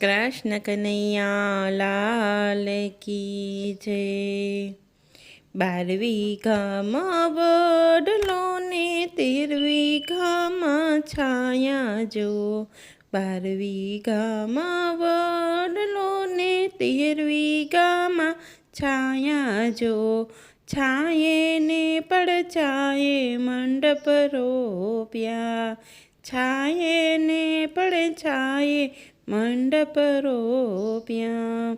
કૃષ્ણ કનૈયા લાલ કી જય. બારવી ઘામાં વડલો ને તેરવી ઘામાં છાયા જો. બારવી ઘામાં વડલો ને તેરવી ગામાં છાયા જો. છાયે ને પડછાયે મંડપ રોપ્યા. છાયે ને પડછાયે મંડપ રોપ્યા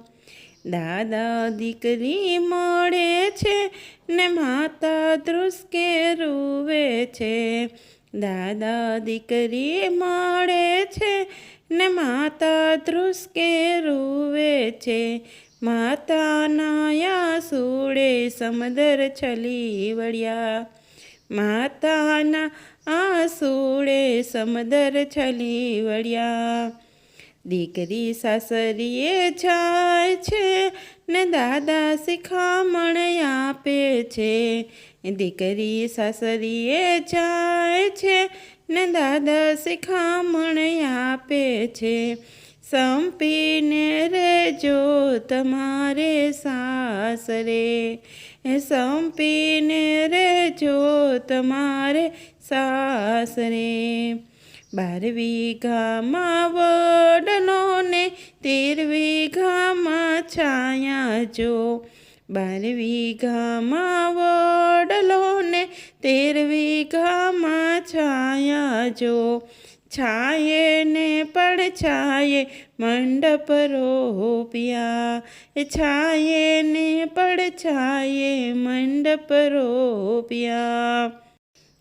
દાદા દીકરી મળે છે ને માતા ધ્રુસકે રૂવે છે. દાદા દીકરી મળે છે ને માતા ધ્રુસકે રૂવે છે. માતાના સુડે સમદર છલી વળ્યા. માતાના આ સૂળે સમદર છલી વળ્યા. દીકરી સાસરીએ જાય છે ને દાદા શિખામણ આપે છે. દીકરી સાસરીએ જાય છે ને દાદા શિખામણ આપે છે. સંપીને રેજો તમારે સાસરે. સંપીને રેજો તમારે સાસરે. બાર વીઘામાં વડનો ને તેર વીઘામાં છાયા જો બાર વીઘામાં વડલો ને તેર વીઘામાં છાયા જો છાયે ને પણ છાયે મંડપ રોપ્યા છાયે ને પણ છાયે મંડપ રોપ્યા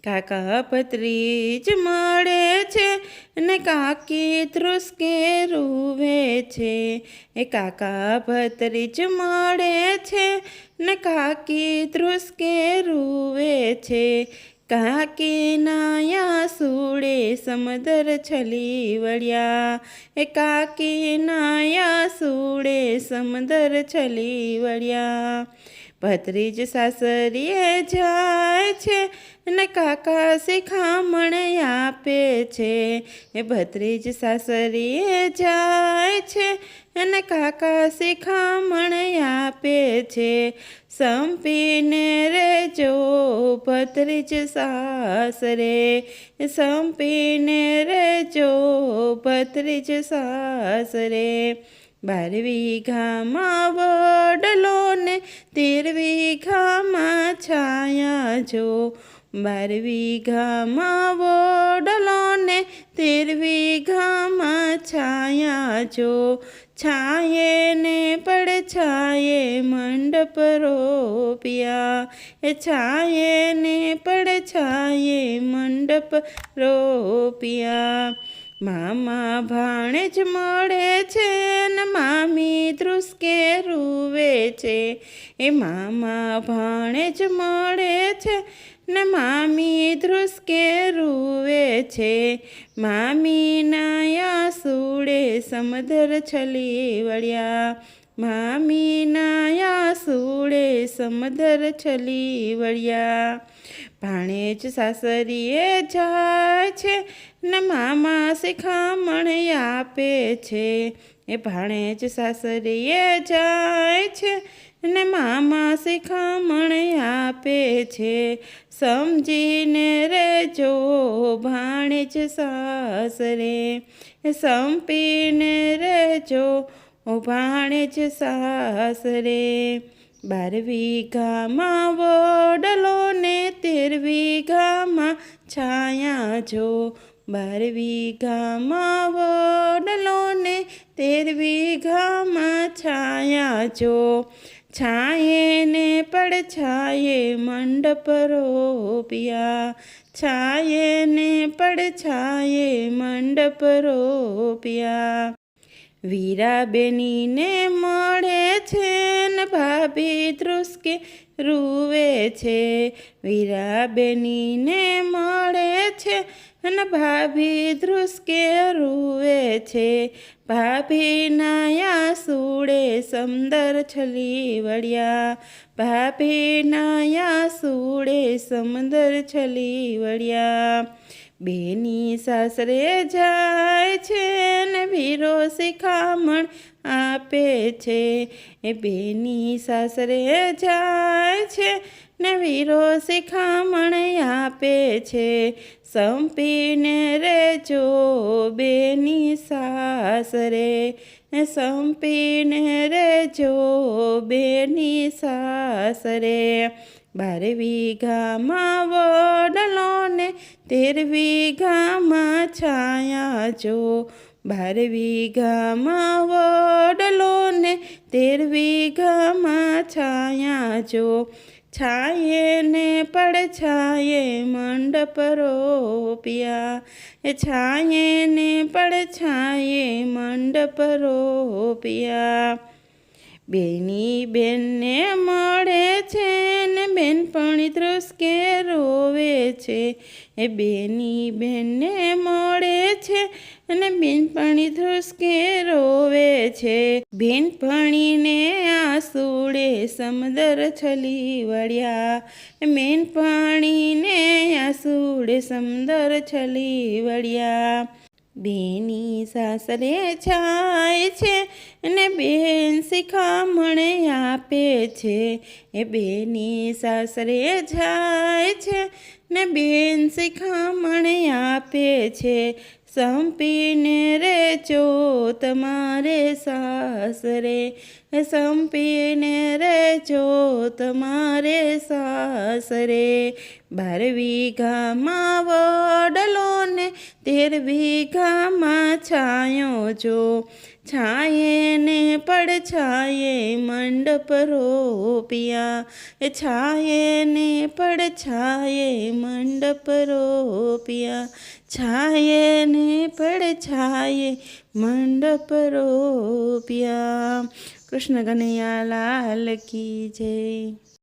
કાકા પત્રીજ મળે છે ને કાકી ધ્રુસકે રૂવે છે. એ કાકા ભત્રીજ મળે છે ને કાકી ધ્રુસકે રૂવે છે. કાકી નાયા સુડે સમદર છલી વળ્યા. એ કાકી નાયા સુડે સમદર છલી વળ્યા. ભત્રીજ સાસરીએ જાય છે ને કાકા શિખામણ આપે છે. એ ભત્રીજ સાસરીએ જાય છે અને કાકા શિખામણ આપે છે. સંપીને રેજો ભત્રીજ સાસરે, સંપીને રેજો ભત્રીજ સાસરે. બાર વીઘામાં વડલો ને તેર વીઘામાં છાયા જો બાર વીઘામાં વડલો ને તેર વીઘામાં છાયા જો છાયે ને પડછાયે મંડપ રોપિયા. એ છાયે ને પડછાયે મંડપ રોપ્યા. મામા ભાણે જ મળે છે ને મામી ધ્રુસકે રૂવે છે. એ મામા ભાણે જ મળે છે ને મામી ધ્રુસકે રૂવે છે. મામી નાયા સુડે સમદર છલી વળ્યા. મામી સુડે સમદર છલી વળ્યા. ભાણેજ સાસરીએ જાય છે, ને મામા શિખામણ આપે છે. એ ભાણેજ સાસરીએ જાય છે, ને મામા શિખામણ આપે છે. સમજીને રેજો ભાણેજ સાસરે, સંપીને રેજો ભાણેજ સાસરે. બાર વીઘામાં વડલો ને તેર વીઘામાં છાયા જો બાર વીઘામાં વડલો ને તેર વીઘામાં છાયા જો છાયે ને પડછાયે મંડપ રોપિયા છાયે ને પડછાયે મંડપ રોપ્યા વીરાબેનીને મળે છે ને ભાભી ધ્રુસકે રૂવે છે. વીરાબેનીને મળે છે અને ભાભી ધ્રુસકે રૂવે છે. ભાભી નાયા સૂડે સમદર છલી વળ્યા. ભાભી નાયા સુડે સમદર છલી વળ્યા. બેની સાસરે જાય છે ને વીરો શિખામણ આપે છે. એ બેની સાસરે જાય છે ને વીરો શિખામણ આપે છે. સંપીને રેજો બેની સાસરે. સંપીને રેજો બેની સાસરે. બાર વીઘામાં વડલો ને તેર વીઘામાં છાયા જો બાર વીઘામાં વડલો ને તેર વીઘામાં છાયા જો છાયે ને પડછાયે મંડપ રોપિયા એ છાયે ને પડછાયે મંડપ રોપિયા બેની બેનને મળે છે ને બેનપણી ધ્રુસકે રોવે છે. એ બેની બેનને મળે છે અને બેનપણી ધ્રુસકે રોવે છે. બેનપણીને આસુડે સમદર છલી વળ્યા. બેનપણીને આસુડે સમદર છલી વળ્યા. બેની સાસરે છાય છે અને બેન શિખામણ આપે છે. એ બેની સાસરે જાય છે ને બેન શિખામણે આપે છે. સંપીને રે ચો તમારે સાસરે સંપીને રે ચો તમારે સાસરે બાર વીઘામાં વડલો ને તેર વીઘામાં છાયો જો છાયે ને પડછાયે મંડપ રોપિયા. એ છાયે ને પડછાયે મંડપ રોપિયા. છાયે ને પડછાયે મંડપ રોપિયા. કૃષ્ણ કનૈયા લાલ કી જય.